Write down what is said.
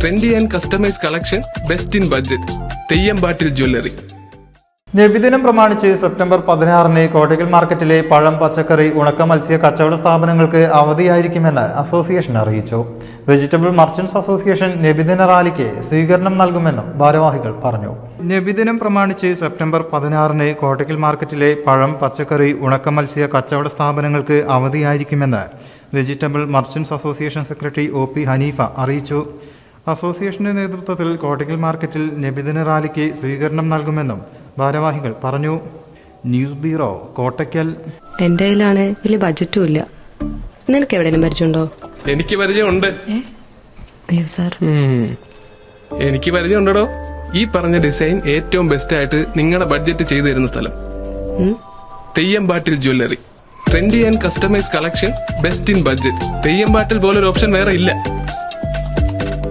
Trendy and customise collection best in budget Theyyampattil jewellery Nabidinam പ്രമാണിച്ച് September പതിനാറിന് കോട്ടയ്ക്കൽ മാർക്കറ്റിലെ പഴം പച്ചക്കറി ഉണക്ക മത്സ്യ കച്ചവട സ്ഥാപനങ്ങൾക്ക് അവധിയായിരിക്കുമെന്ന് അസോസിയേഷൻ അറിയിച്ചു. വെജിറ്റബിൾ മർച്ചന്റ്സ് അസോസിയേഷൻ നബിദിന റാലിക്ക് സ്വീകരണം നൽകുമെന്നും ഭാരവാഹികൾ പറഞ്ഞു. നബിദിനം പ്രമാണിച്ച് സെപ്റ്റംബർ പതിനാറിന് കോട്ടയ്ക്കൽ മാർക്കറ്റിലെ പഴം പച്ചക്കറി ഉണക്ക മത്സ്യ കച്ചവട സ്ഥാപനങ്ങൾക്ക് അവധിയായിരിക്കുമെന്ന് vegetable merchants association secretary O P Haneefa അറിയിച്ചു. അസോസിയേഷന്റെ നേതൃത്വത്തിൽ കോട്ടയ്ക്കൽ മാർക്കറ്റിൽ നബിദിന റാലിക്ക് സ്വീകരണം നൽകുമെന്നും ഭാരവാഹികൾ പറഞ്ഞു. News bureau Kottakkal. എന്റെ കയ്യിലാണ് വലിയ ബഡ്ജറ്റും ഇല്ല. നിനക്ക് എവിടെയെങ്കിലും പരിചയമുണ്ടോ? എനിക്ക് പരിചയമുണ്ട്. അയ്യോ സാർ. എനിക്ക് പരിചയമുണ്ടോ ഈ പറഞ്ഞ ഡിസൈൻ ഏറ്റവും ബെസ്റ്റ് ആയിട്ട് നിങ്ങളുടെ ബഡ്ജറ്റ് ചെയ്തു തരുന്ന സ്ഥലം. Theyyampattil jewellery trendy and customise collection best in budget Theyyampattil ഒരു ഓപ്ഷൻ വേറെ ഇല്ല.